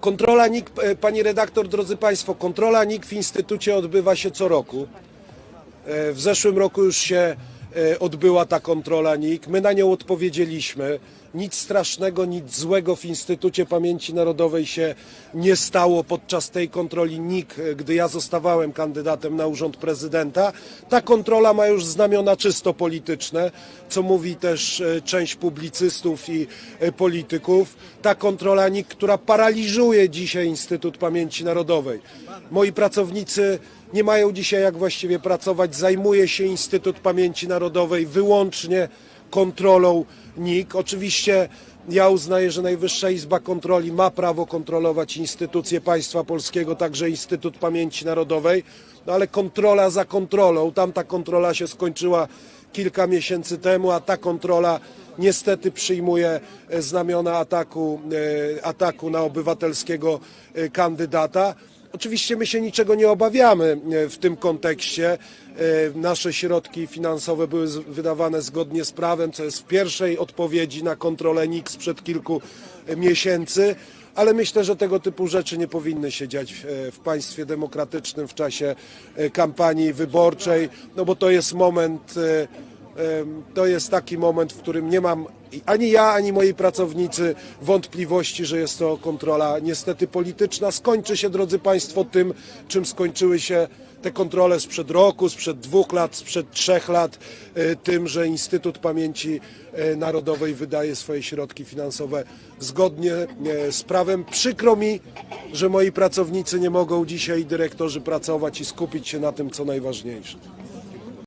Kontrola NIK, e, pani redaktor, drodzy Państwo, kontrola NIK w Instytucie odbywa się co roku. E, W zeszłym roku już się odbyła ta kontrola NIK. My na nią odpowiedzieliśmy. Nic strasznego, nic złego w Instytucie Pamięci Narodowej się nie stało podczas tej kontroli NIK, e, gdy ja zostawałem kandydatem na urząd prezydenta. Ta kontrola ma już znamiona czysto polityczne, co mówi też e, część publicystów i e, polityków. Ta kontrola NIK, która paraliżuje dzisiaj Instytut Pamięci Narodowej. Moi pracownicy nie mają dzisiaj jak właściwie pracować. Zajmuje się Instytut Pamięci Narodowej wyłącznie kontrolą NIK. Oczywiście ja uznaję, że Najwyższa Izba Kontroli ma prawo kontrolować instytucje państwa polskiego, także Instytut Pamięci Narodowej, no ale kontrola za kontrolą. Tamta kontrola się skończyła kilka miesięcy temu, a ta kontrola niestety przyjmuje e, znamiona ataku, e, ataku na obywatelskiego e, kandydata. Oczywiście my się niczego nie obawiamy e, w tym kontekście. E, Nasze środki finansowe były wydawane zgodnie z prawem, co jest w pierwszej odpowiedzi na kontrolę NIK sprzed kilku e, miesięcy. Ale myślę, że tego typu rzeczy nie powinny się dziać w państwie demokratycznym w czasie kampanii wyborczej, no bo to jest moment To jest taki moment, w którym nie mam ani ja, ani moi pracownicy wątpliwości, że jest to kontrola niestety polityczna. Skończy się, drodzy Państwo, tym, czym skończyły się te kontrole sprzed roku, sprzed dwóch lat, sprzed trzech lat, e, tym, że Instytut Pamięci e, Narodowej wydaje swoje środki finansowe zgodnie e, z prawem. Przykro mi, że moi pracownicy nie mogą dzisiaj, dyrektorzy, pracować i skupić się na tym, co najważniejsze.